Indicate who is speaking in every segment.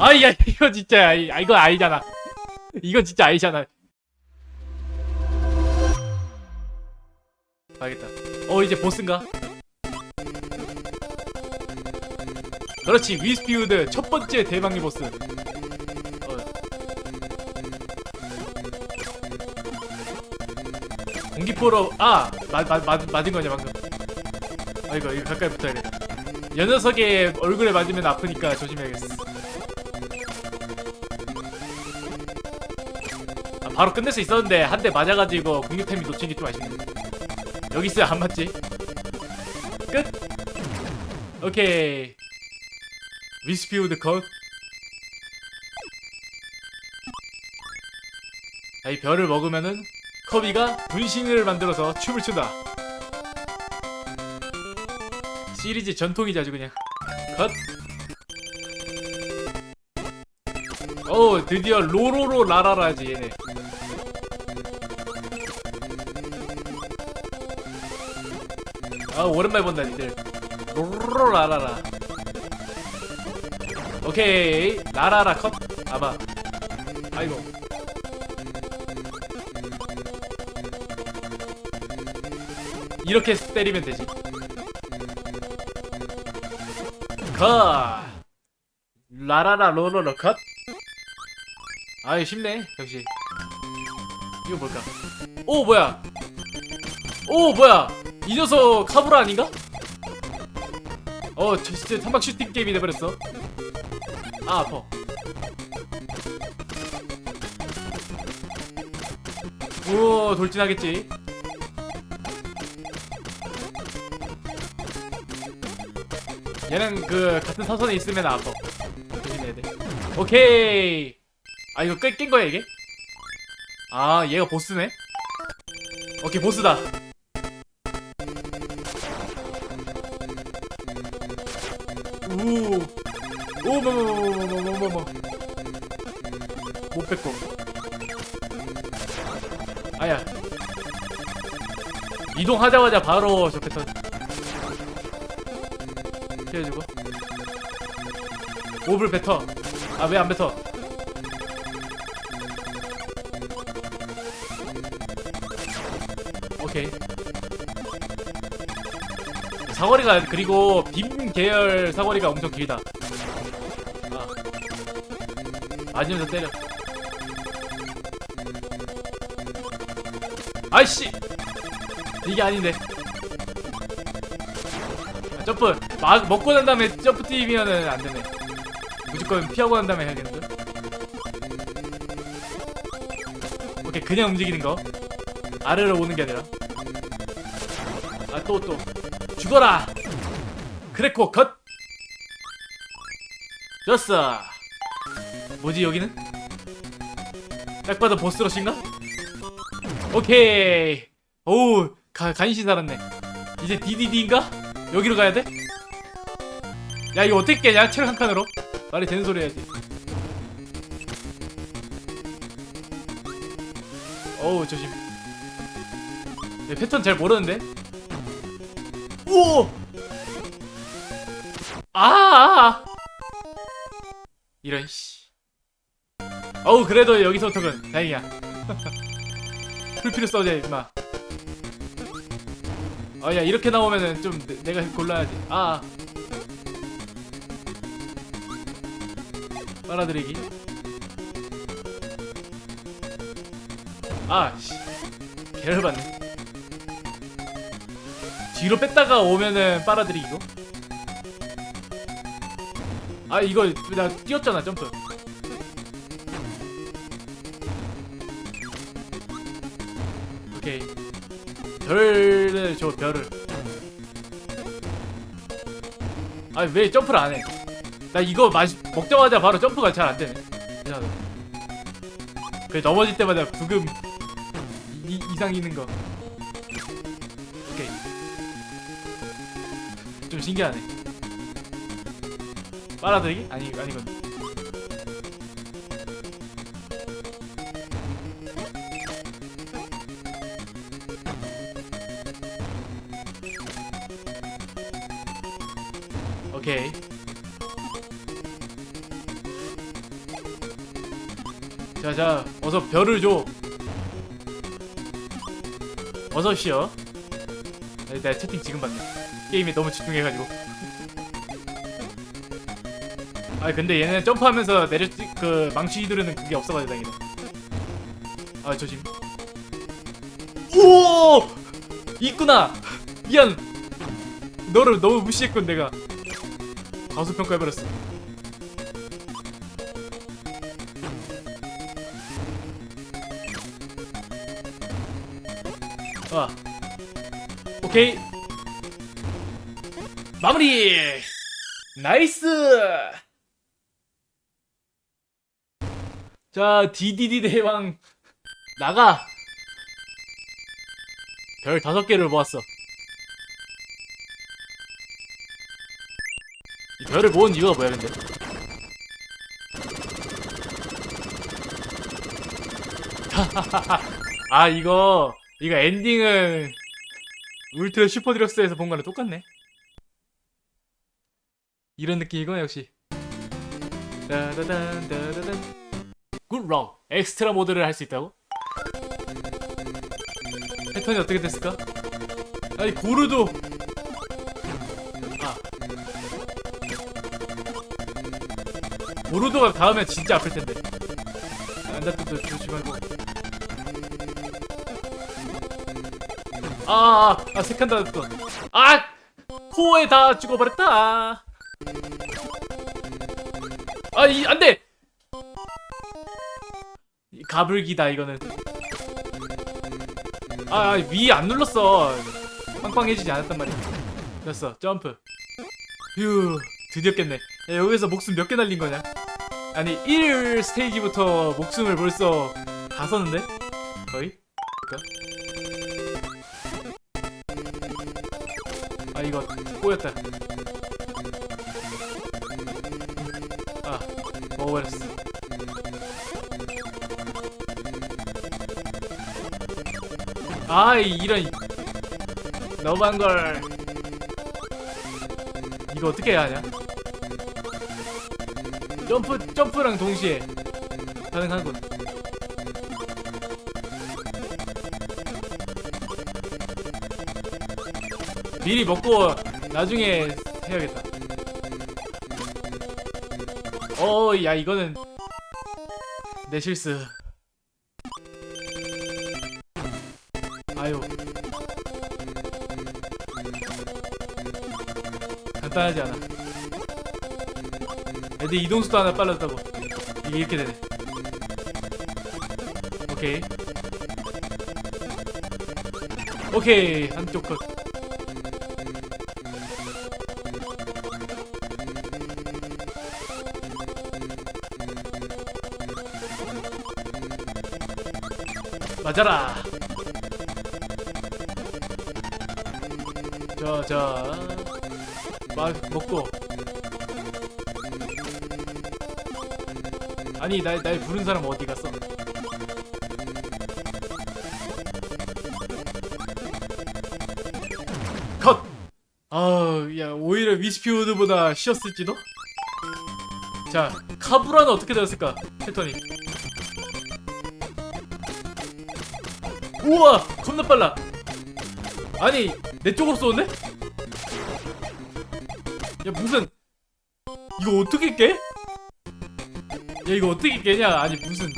Speaker 1: 아이 야 이거 진짜 아이- 아 이거 아니잖아 이거 진짜 아니잖아 알겠다 어 이제 보스인가? 그렇지 위스피우드 첫 번째 대망의 보스 어. 공기포로 아! 맞, 맞, 맞, 맞은 거냐 방금 아 이거 이거 가까이 붙어야겠다 여 녀석의 얼굴에 맞으면 아프니까 조심해야겠어 바로 끝낼 수 있었는데 한 대 맞아가지고 공격템이 놓친 게 좀 아쉽네. 여기 있어야 안 맞지? 끝. 오케이. 위스피우드 컷. 자, 이 별을 먹으면은 커비가 분신을 만들어서 춤을 춘다. 시리즈 전통이지 아주 그냥. 컷 오 드디어 로로로 라라라지 얘네. 아 오랜만에 본다 니들. 로로로 라라라. 오케이 라라라 컷. 아봐 아이고. 이렇게 때리면 되지. 컷. 라라라 로로로 컷 아이 쉽네 역시. 이거 뭘까? 오 뭐야? 오 뭐야? 이 녀석 카브라 아닌가? 어 저 진짜 탄막 슈팅 게임이 돼버렸어. 아 아파. 오 돌진하겠지. 얘는 그 같은 사선에 있으면 아파. 조심해야 돼. 오케이 아 이거 꽤 깬 거야 이게? 아 얘가 보스네? 오케이 보스다. 우. 오뭐뭐뭐뭐뭐뭐뭐 못 뺏고. 아야. 이동하자마자 바로 저 패턴 피해주고. 몹을 뱉어. 아 왜 안 뱉어 오케이. 사거리가 그리고 빔 계열 사거리가 엄청 길다. 아. 맞으면서 때려. 아이씨! 이게 아닌데. 아, 점프. 막 먹고 난 다음에 점프 뛰면은 안 되네. 무조건 피하고 난 다음에 해야겠는데? 오케이 그냥 움직이는 거. 아래로 오는 게 아니라. 아 또 또. 죽어라. 그랬고 컷. 좋았어. 뭐지 여기는? 딱 봐도 보스러시인가? 오케이. 오우 가, 간신히 살았네. 이제 DDD인가? 여기로 가야 돼? 야 이거 어떻게 깨냐? 체력 한 칸으로. 말이 되는 소리 해야지. 어우 조심. 내 패턴 잘 모르는데 우와. 아, 아 이런 씨. 어우 그래도 여기서부터는 다행이야. 풀피를 써자 임마. 아야 이렇게 나오면은 좀 내, 가 골라야지. 아 빨아들이기. 아 씨. 개열받네 뒤로 뺐다가 오면은 빨아들이기고. 아 이거 나 뛰었잖아 점프. 오케이. 별을 줘 별을. 아 왜 점프를 안해? 나 이거 마시, 먹자마자 바로 점프가 잘 안되네. 이상하다. 그 넘어질 때마다 부금 이, 이상 있는 거 신기하네. 빨아들이기? 아니 아니건 오케이. 자자 어서 별을 줘. 어서 아니, 내가 채팅 지금 봤네 게임에 너무 집중해가지고. 아 근데 얘는 점프하면서 내려 그 망치 휘두르는 그게 없어가지고 다행이다. 아 조심. 오 있구나! 미안! 너를 너무 무시했군 내가. 과소평가해버렸어. 아. 오케이 마무리. 나이스. 자 DDD 대왕 나가. 별 다섯 개를 모았어. 이 별을 모은 이유가 뭐야 근데? 아 이거 이거 엔딩은 울트라 슈퍼 디럭스에서 본 거랑 똑같네 이런 느낌이구나 역시 굿럭 엑스트라 모드를 할 수 있다고? 패턴이 어떻게 됐을까? 아니 고르도 아 고르도가 닿으면 진짜 아플 텐데 안다또 조심하고 아, 아, 아 세칸 닿았어 아 코에 다 죽어버렸다 아 이 안돼! 이 가불기다 이거는. 아위 안 눌렀어. 빵빵해지지 않았단 말이야. 됐어 점프. 휴 드디어 깼네. 야, 여기서 목숨 몇 개 날린 거냐? 아니 1 스테이지부터 목숨을 벌써 다 썼는데? 거의? 그니까? 아 이거 꼬였다 버렸어 아이 이런. 너무한 걸. 이거 어떻게 해야 하냐? 점프 점프랑 동시에. 가능하군 미리 먹고 나중에 해야겠다 어야 이거는 내 실수. 아유. 간단하지 않아. 애들 이동수도 하나 빨랐다고. 이게 이렇게 되네. 오케이. 오케이 한쪽 컷 맞아라 자자 막 먹고 아니 날, 날 부른 사람 어디 갔어 컷! 아우 야 오히려 위스피우드보다 쉬었을지도? 자 카브라는 어떻게 되었을까 패턴이 우와 겁나 빨라. 아니 내 쪽으로 쏘는데? 야 무슨 이거 어떻게 깨? 야 이거 어떻게 깨냐? 아니 무슨.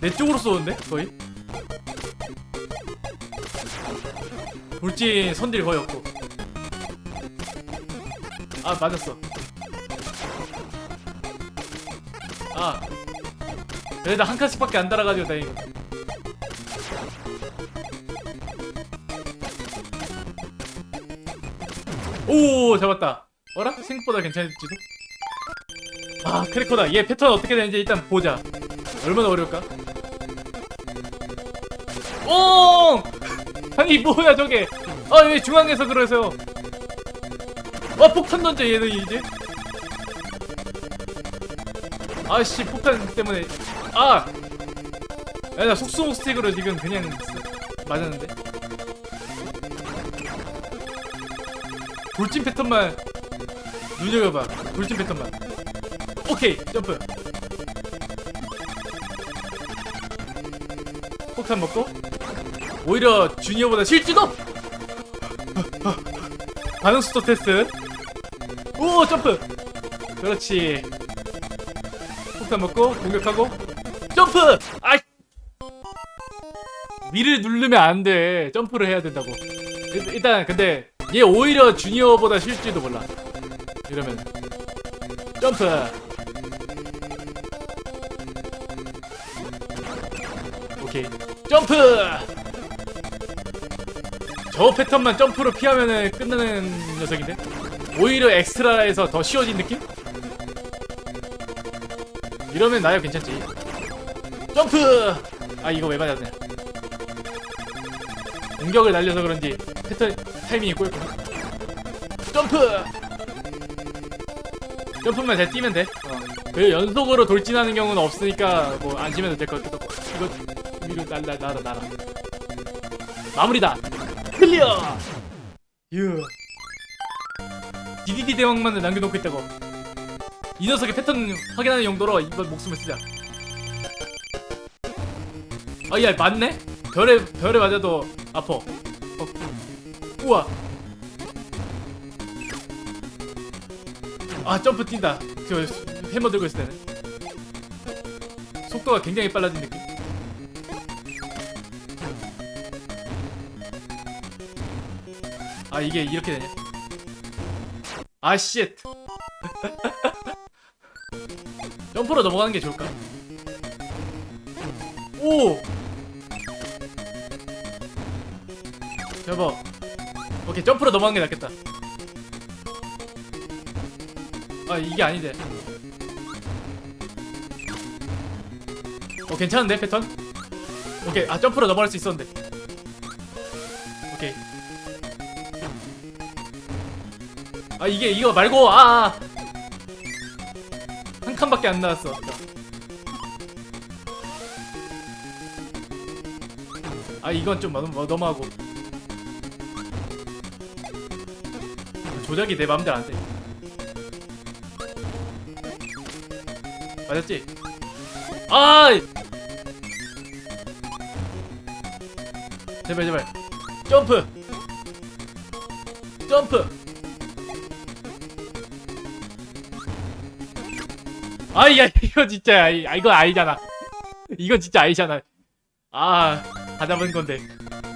Speaker 1: 내 쪽으로 쏘는데 거의? 돌진 선딜 거의 없고. 아 맞았어 그래도 한 칸씩밖에 안 달아가지고 다행이다. 오 잡았다. 어라? 생각보다 괜찮을지도? 아 크래커다. 얘 패턴 어떻게 되는지 일단 보자. 얼마나 어려울까? 오! 아니 뭐야 저게? 아왜 중앙에서 그러세요 아 폭탄 던져 얘는 이제? 아씨 폭탄 때문에 아! 야, 나 속수목 스틱으로 지금 그냥 쓰- 맞았는데? 돌진 패턴만 눈여겨봐. 돌진 패턴만. 오케이 점프. 폭탄 먹고? 오히려 주니어보다 실지도? 반응 속도 테스트. 오 점프. 그렇지. 폭탄 먹고 공격하고 점프! 아 위를 누르면 안 돼. 점프를 해야 된다고. 일- 일단 근데 얘 오히려 주니어보다 실지도 몰라. 이러면. 점프! 오케이. 점프! 저 패턴만 점프로 피하면은 끝나는 녀석인데? 오히려 엑스트라에서 더 쉬워진 느낌? 이러면 나야 괜찮지 점프! 아 이거 왜 맞았냐 공격을 날려서 그런지 패턴 타이밍이 꼬였구나. 점프! 점프만 잘 뛰면 돼. 어. 그 연속으로 돌진하는 경우는 없으니까 뭐 안심해도 될 것 같기도 하고. 이거 위로 날라 날아 날아. 마무리다. 클리어! 유. DDD 대왕만을 남겨놓고 있다고. 이 녀석의 패턴 확인하는 용도로 이번 목숨을 쓰자 아야 맞네? 별에 별에 맞아도 아파. 어. 우와. 아 점프 뛴다. 저 해머 들고 있을 때는. 속도가 굉장히 빨라진 느낌. 아 이게 이렇게 되냐? 아 쉣 점프로 넘어가는 게 좋을까? 오 여보. 오케이 점프로 넘어가는 게 낫겠다. 아 이게 아닌데 어 괜찮은데 패턴? 오케이 아 점프로 넘어갈 수 있었는데. 오케이. 아 이게 이거 말고 아, 아. 한 칸밖에 안 나왔어. 아 이건 좀 너무 너무하고 조작이 내 맘대로 안돼. 맞았지? 아! 제발 제발. 점프! 점프! 아야 이거 진짜 아이- 아 이거 아니잖아. 이건 진짜 아니잖아. 아 다 잡은 건데.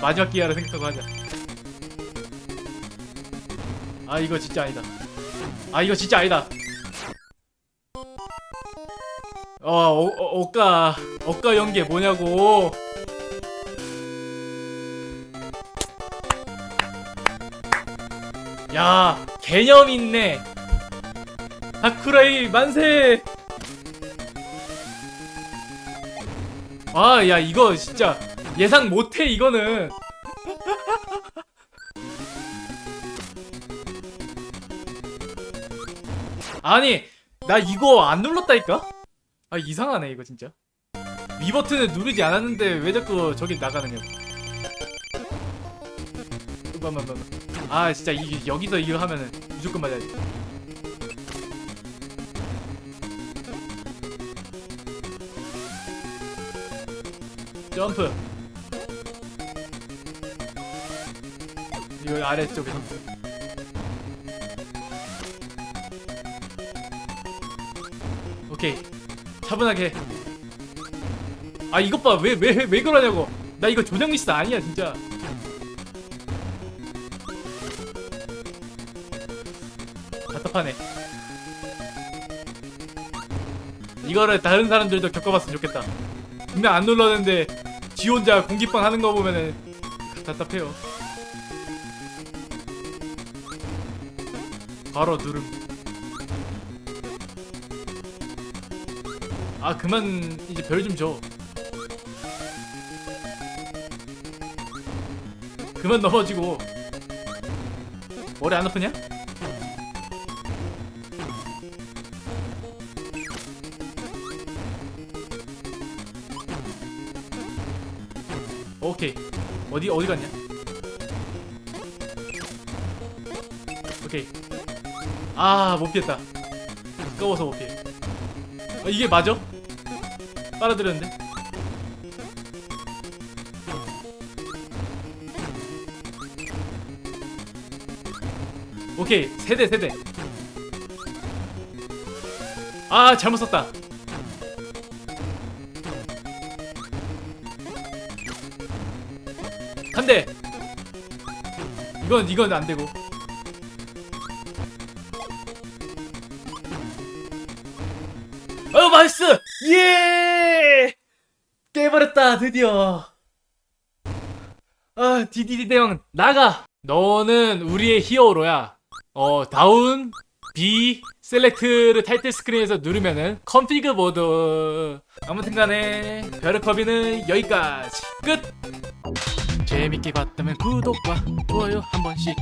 Speaker 1: 마지막 기회라 생각하고 하자 아 이거 진짜 아니다. 아 이거 진짜 아니다. 어, 어, 어 억가 억가 연계 뭐냐고. 야 개념 있네. 다쿠라이 만세. 아 야 이거 진짜 예상 못해 이거는 아니 나 이거 안 눌렀다니까? 아 이상하네 이거 진짜. 위 버튼을 누르지 않았는데 왜 자꾸 저기 나가느냐고. 아 진짜 이 여기서 이거 하면은 무조건 맞아야지. 점프. 이거 아래쪽에서 오케이. 차분하게. 아 이것 봐. 왜 왜 왜 그러냐고. 나 이거 조작 미스 아니야 진짜. 답답하네. 이거를 다른 사람들도 겪어봤으면 좋겠다. 분명 안 눌렀는데 지 혼자 공기빵 하는 거 보면은 답답해요. 바로 누름 아 그만 이제 별 좀 줘. 그만 넘어지고 머리 안 아프냐? 오케이 어디 어디 갔냐? 오케이 아못 피했다 가까워서 못 피해 어, 이게 맞아? 빨아들였는데 오케이 세대 세대. 아 잘못 썼다. 한대. 이건 이건 안 되고. 어 맛있어 예! 깨버렸다 드디어. 아 디디디 대왕 나가! 너는 우리의 히어로야. 어 다운 B 셀렉트를 타이틀 스크린에서 누르면은 컨피그 모드. 아무튼 간에 벼르커비는 여기까지. 끝! 재밌게 봤다면 구독과 좋아요 한 번씩